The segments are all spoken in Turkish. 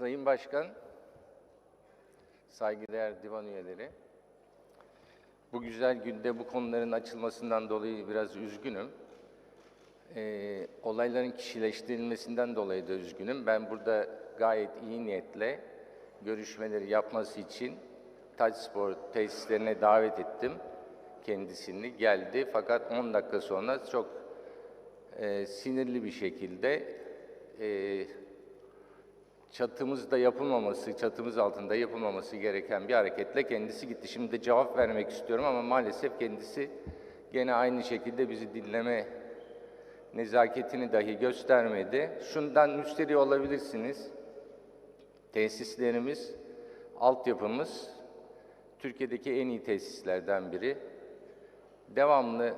Sayın Başkan, saygıdeğer divan üyeleri, bu güzel günde bu konuların açılmasından dolayı biraz üzgünüm. Ee, olayların kişileştirilmesinden dolayı da üzgünüm. Ben burada gayet iyi niyetle görüşmeleri yapması için Taç Spor tesislerine davet ettim kendisini. Geldi fakat 10 dakika sonra çok e, sinirli bir şekilde e, çatımızda yapılmaması, çatımız altında yapılmaması gereken bir hareketle kendisi gitti. Şimdi cevap vermek istiyorum ama maalesef kendisi gene aynı şekilde bizi dinleme nezaketini dahi göstermedi. Şundan müşteri olabilirsiniz. Tesislerimiz, altyapımız Türkiye'deki en iyi tesislerden biri. Devamlı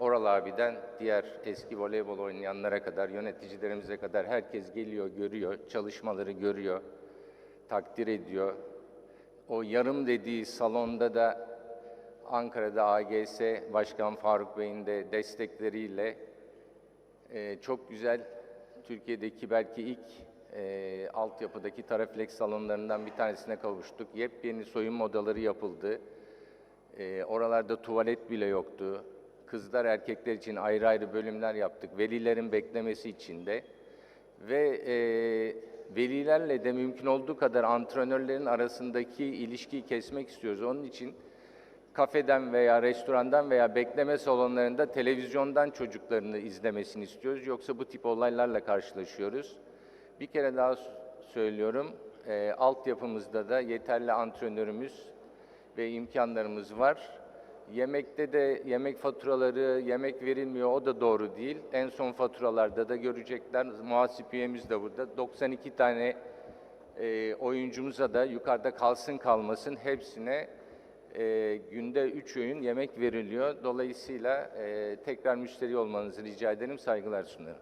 Oral abiden diğer eski voleybol oynayanlara kadar, yöneticilerimize kadar herkes geliyor, görüyor, çalışmaları görüyor, takdir ediyor. O yarım dediği salonda da Ankara'da AGS Başkan Faruk Bey'in de destekleriyle e, çok güzel Türkiye'deki belki ilk e, altyapıdaki Taraflex salonlarından bir tanesine kavuştuk. Yepyeni soyunma odaları yapıldı. E, oralarda tuvalet bile yoktu. Kızlar erkekler için ayrı ayrı bölümler yaptık. Velilerin beklemesi için de. Ve e, velilerle de mümkün olduğu kadar antrenörlerin arasındaki ilişkiyi kesmek istiyoruz. Onun için kafeden veya restorandan veya bekleme salonlarında televizyondan çocuklarını izlemesini istiyoruz. Yoksa bu tip olaylarla karşılaşıyoruz. Bir kere daha söylüyorum, e, altyapımızda da yeterli antrenörümüz ve imkanlarımız var. Yemekte de yemek faturaları, yemek verilmiyor o da doğru değil. En son faturalarda da görecekler, muhasip üyemiz de burada. 92 tane e, oyuncumuza da yukarıda kalsın kalmasın hepsine e, günde 3 öğün yemek veriliyor. Dolayısıyla e, tekrar müşteri olmanızı rica ederim, saygılar sunarım.